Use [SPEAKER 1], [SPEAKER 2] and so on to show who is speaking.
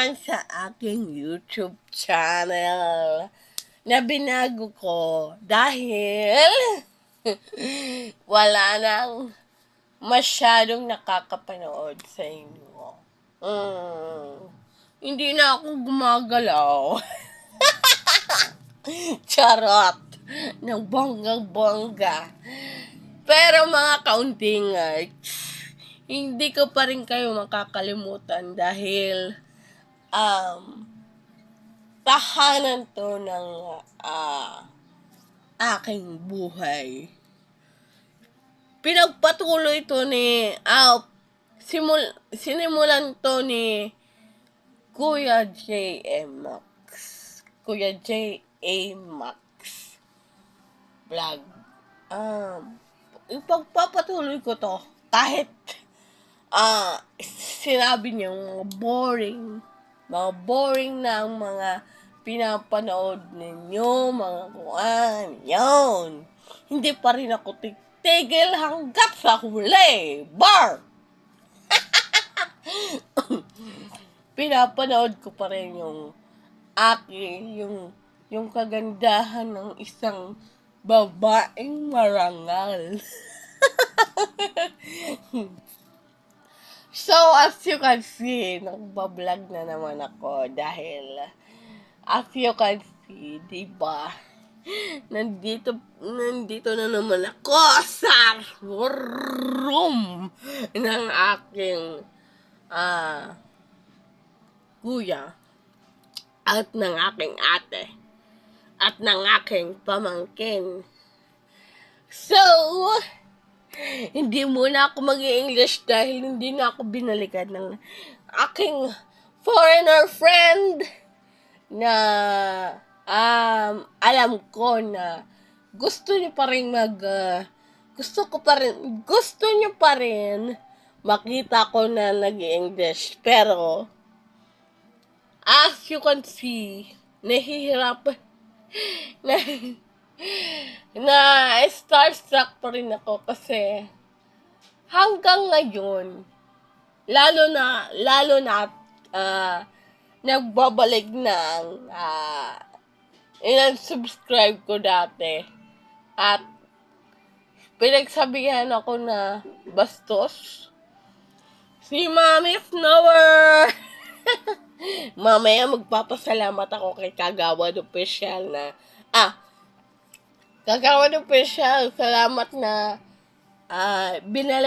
[SPEAKER 1] naman sa aking YouTube channel na binago ko dahil wala nang masyadong nakakapanood sa inyo. Mm, hindi na ako gumagalaw. Charot! Ng bonggang-bongga. Pero mga kaunting hindi ko pa rin kayo makakalimutan dahil um, tahanan to ng ah, aking buhay. Pinagpatuloy to ni, ah, simul, sinimulan to ni Kuya J.M. Max. Kuya J.A. Max vlog. Um, ipagpapatuloy ko to kahit ah sinabi niya mga boring mga boring na ang mga pinapanood ninyo, mga kuan, yun. Hindi pa rin ako titigil hanggat sa huli. Bar! Pinapanood ko pa rin yung aking, yung, yung kagandahan ng isang babaeng marangal. so, as you can see, nagbablog na naman ako dahil as you can see, di ba? Nandito, nandito na naman ako sa room ng aking ah kuya at ng aking ate at ng aking pamangkin. So, hindi muna ako mag english dahil hindi na ako binalikan ng aking foreigner friend na um, alam ko na gusto niyo pa rin mag uh, gusto ko pa rin gusto niyo pa rin makita ko na nag english pero as you can see nahihirapan na, na starstruck pa rin ako kasi hanggang ngayon, lalo na, lalo na, uh, nagbabalik ng uh, ilang subscribe ko dati. At pinagsabihan ako na bastos. Si Mami Snower Mamaya magpapasalamat ako kay Kagawad Official na, ah, Kagawad Official, salamat na, ah, binalik